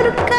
그렇게